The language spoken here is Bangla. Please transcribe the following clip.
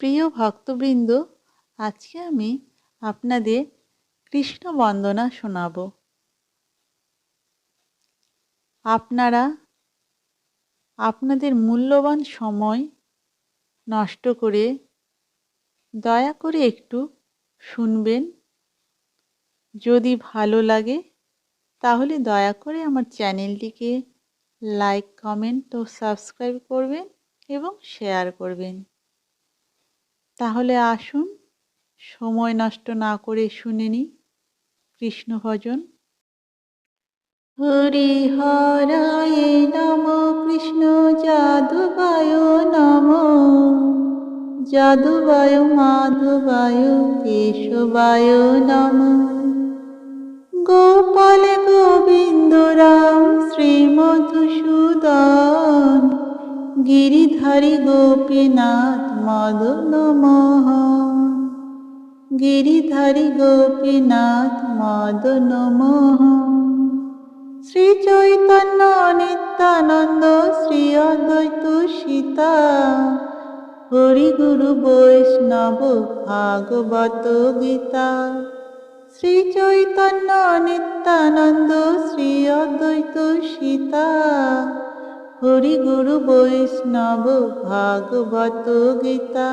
প্রিয় ভক্তবৃন্দ, আজকে আমি আপনাদের কৃষ্ণ বন্দনা শোনাব। আপনারা আপনাদের মূল্যবান সময় নষ্ট করে দয়া করে একটু শুনবেন। যদি ভালো লাগে, তাহলে দয়া করে আমার চ্যানেলটিকে লাইক, কমেন্ট ও সাবস্ক্রাইব করবেন এবং শেয়ার করবেন। তাহলে আসুন, সময় নষ্ট না করে শুনে নি কৃষ্ণ ভজন। হরি হরায় নম কৃষ্ণ যাদবায় নম। যাদবায়, মাধবায়, কেশবায় নম। গিরিধারী গোপীনাথ মদন মোহন গিরিধারী গোপীনাথ মদন মোহন শ্রী চৈতন্য নিত্যানন্দ শ্রী অদ্বৈত সীতা। হরি গুরু বৈষ্ণব ভাগবত গীতা। শ্রী চৈতন্য নিত্যানন্দ শ্রী অদ্বৈত সীতা। হরি গুরু বৈষ্ণব ভাগবত গীতা।